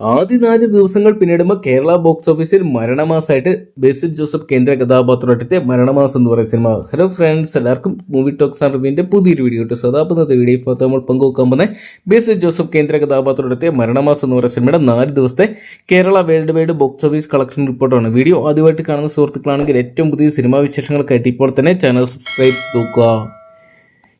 ആദ്യ നാല് ദിവസങ്ങൾ പിന്നിടുമ്പോൾ കേരള ബോക്സ് ഓഫീസിൽ മരണമാസമായിട്ട് ബേസിൽ ജോസഫ് കേന്ദ്ര കഥാപാത്രത്തെ മരണമാസം എന്ന് പറയുന്ന സിനിമ ഹലോ ഫ്രണ്ട്സ് എല്ലാവർക്കും മൂവി ടോക്സ് ആൻഡ് റിവ്യൂവിന്റെ പുതിയൊരു വീഡിയോ കിട്ടും സദാപുന്നത് വീഡിയോ ഇപ്പോൾ നമ്മൾ പങ്കുവെക്കാൻ പോകുന്നത് ബേസിൽ ജോസഫ് കേന്ദ്ര കഥാപാത്രത്തെ മരണമാസം എന്ന് പറയുന്ന സിനിമയുടെ നാല് ദിവസത്തെ Kerala world wide box office collection റിപ്പോർട്ടാണ് വീഡിയോ ആദ്യമായിട്ട് കാണുന്ന സുഹൃത്തുക്കളാണെങ്കിൽ ഏറ്റവും പുതിയ സിനിമാ വിശേഷങ്ങൾക്കായിട്ട് ഇപ്പോൾ തന്നെ ചാനൽ സബ്സ്ക്രൈബ് നോക്കുക.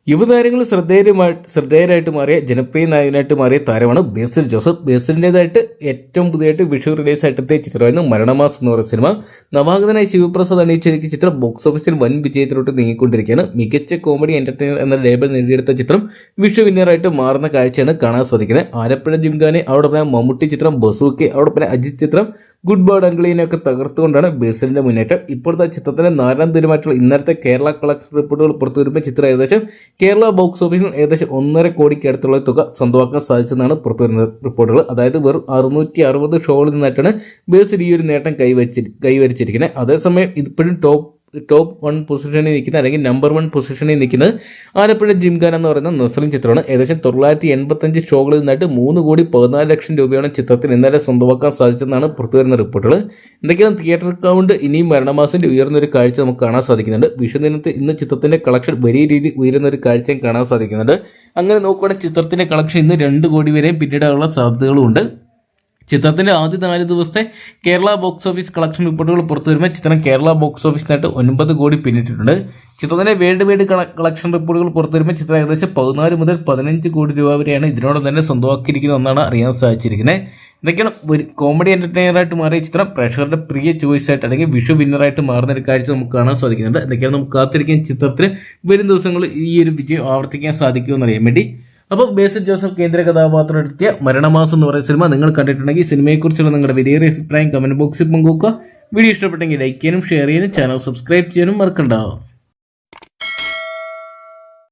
യുവതാരങ്ങൾ ശ്രദ്ധേയമായി ശ്രദ്ധേയരായിട്ട് മാറിയ ജനപ്രിയ നായകനായിട്ട് മാറിയ താരമാണ് ബേസിൽ ജോസഫ്. ബേസിലിന്റെതായിട്ട് ഏറ്റവും പുതിയതായിട്ട് വിഷു റിലീസ് ആയിട്ടെത്തിയ ചിത്രമായിരുന്നു മരണമാസം എന്ന് പറയുന്ന സിനിമ. നവാഗതനായ ശിവപ്രസാദ് അണിയിച്ചൊരുക്കിയ ചിത്രം ബോക്സ് ഓഫീസിൽ വൻ വിജയത്തിലോട്ട് നീങ്ങിക്കൊണ്ടിരിക്കുകയാണ്. മികച്ച കോമഡി എന്റർടൈനർ എന്ന ലേബൽ നേടിയെടുത്ത ചിത്രം വിഷു വിന്നറായിട്ട് മാറുന്ന കാഴ്ചയാണ് കാണാൻ സാധിക്കുന്നത്. ആലപ്പുഴ ജിംഖാനെ അവിടെ മമ്മൂട്ടി ചിത്രം ബസൂക്കെ അവിടെ അജിത് ചിത്രം ഗുഡ് ബേർഡ് അങ്കിളിനെയൊക്കെ തകർത്തുകൊണ്ടാണ് ബേസിലിന്റെ മുന്നേറ്റം. ഇപ്പോഴത്തെ ചിത്രത്തിന്റെ നാലാം തീരുമാനമായിട്ടുള്ള ഇന്നത്തെ കേരള കളക്ടർ റിപ്പോർട്ടുകൾ പുറത്തു വരുമ്പോൾ ചിത്രം ഏകദേശം കേരള ബോക്സ് ഓഫീസിൽ ഏകദേശം ഒന്നര കോടിക്ക് അടുത്തുള്ള തുക സ്വന്തമാക്കാൻ സാധിച്ചെന്നാണ് പുറത്തുവരുന്ന റിപ്പോർട്ടുകൾ. അതായത് വെറും അറുന്നൂറ്റി അറുപത് ഷോകളിൽ നിന്നായിട്ടാണ് ബേസിൽ ഈ ഒരു നേട്ടം കൈവച്ചി കൈവരിച്ചിരിക്കുന്നത്. അതേസമയം ഇപ്പോഴും ടോപ്പ് ടോപ്പ് വൺ പൊസിഷനിൽ നിൽക്കുന്ന അല്ലെങ്കിൽ നമ്പർ വൺ പൊസിഷനിൽ നിൽക്കുന്നത് ആലപ്പുഴ ജിംഖാൻ എന്ന് പറയുന്ന നസ്ലിൻ ചിത്രമാണ്. ഏകദേശം തൊള്ളായിരത്തി എൺപത്തഞ്ച് ഷോകളിൽ നിന്നായിട്ട് മൂന്ന് കോടി പതിനാല് ലക്ഷം രൂപയാണ് ചിത്രത്തിന് ഇന്നലെ സ്വന്തമാക്കാൻ സാധിച്ചതെന്നാണ് പുറത്തുവരുന്ന റിപ്പോർട്ടുകൾ. എന്തൊക്കെയാണ് തിയേറ്റർ അക്കൗണ്ട് ഇനിയും മരണമാസത്തിന്റെ ഉയർന്നൊരു കാഴ്ച നമുക്ക് കാണാൻ സാധിക്കുന്നുണ്ട്. വിഷുദിനത്തിൽ ഇന്ന് ചിത്രത്തിന്റെ കളക്ഷൻ വലിയ രീതിയിൽ ഉയരുന്നൊരു കാഴ്ചയും കാണാൻ സാധിക്കുന്നുണ്ട്. അങ്ങനെ നോക്കുകയാണെങ്കിൽ ചിത്രത്തിന്റെ കളക്ഷൻ ഇന്ന് രണ്ട് കോടി വരെയും പിന്നീടാനുള്ള സാധ്യതകളും ഉണ്ട് ചിത്രത്തിന്റെ ആദ്യ നാല് ദിവസത്തെ കേരള ബോക്സ് ഓഫീസ് കളക്ഷൻ റിപ്പോർട്ടുകൾ പുറത്തു വരുമ്പോൾ ചിത്രം കേരള ബോക്സ് ഓഫീസിനായിട്ട് ഒൻപത് കോടി പിന്നിട്ടിട്ടുണ്ട്. ചിത്രത്തിന്റെ വേൾഡ് വൈഡ് കളക്ഷൻ റിപ്പോർട്ടുകൾ പുറത്തു വരുമ്പോൾ ചിത്രം ഏകദേശം പതിനാല് മുതൽ പതിനഞ്ച് കോടി രൂപ വരെയാണ് ഇതിനോട് തന്നെ സ്വന്തമാക്കിയിരിക്കുന്നത് എന്നാണ് അറിയാൻ സാധിച്ചിരിക്കുന്നത്. ഇതൊക്കെയാണ് ഒരു കോമഡി എന്റർടൈനറായിട്ട് മാറിയ ചിത്രം. പ്രേക്ഷകരുടെ പ്രിയ ചോയ്സ് ആയിട്ട് അല്ലെങ്കിൽ വിഷു വിന്നറായിട്ട് മാറുന്ന ഒരു കാഴ്ച നമുക്ക് കാണാൻ സാധിക്കുന്നുണ്ട്. ഇതൊക്കെയാണ് നമുക്ക് കാത്തിരിക്കുന്ന ചിത്രത്തിന് വരും ദിവസങ്ങളിൽ ഈ ഒരു വിജയം ആവർത്തിക്കാൻ സാധിക്കുമെന്നറിയാൻ വേണ്ടി. അപ്പോൾ ബേസിൽ ജോസഫ് കേന്ദ്ര കഥാപാത്രം എടുത്തിയ മരണമാസം എന്ന് പറയുന്ന സിനിമ നിങ്ങൾ കണ്ടിട്ടുണ്ടെങ്കിൽ സിനിമയെക്കുറിച്ചുള്ള നിങ്ങളുടെ വിലയേറിയ അഭിപ്രായം കമന്റ് ബോക്സിൽ പങ്കുവെക്കുക. വീഡിയോ ഇഷ്ടപ്പെട്ടെങ്കിൽ ലൈക്ക് ചെയ്യാനും ഷെയർ ചെയ്യാനും ചാനൽ സബ്സ്ക്രൈബ് ചെയ്യാനും മറക്കണ്ടാവും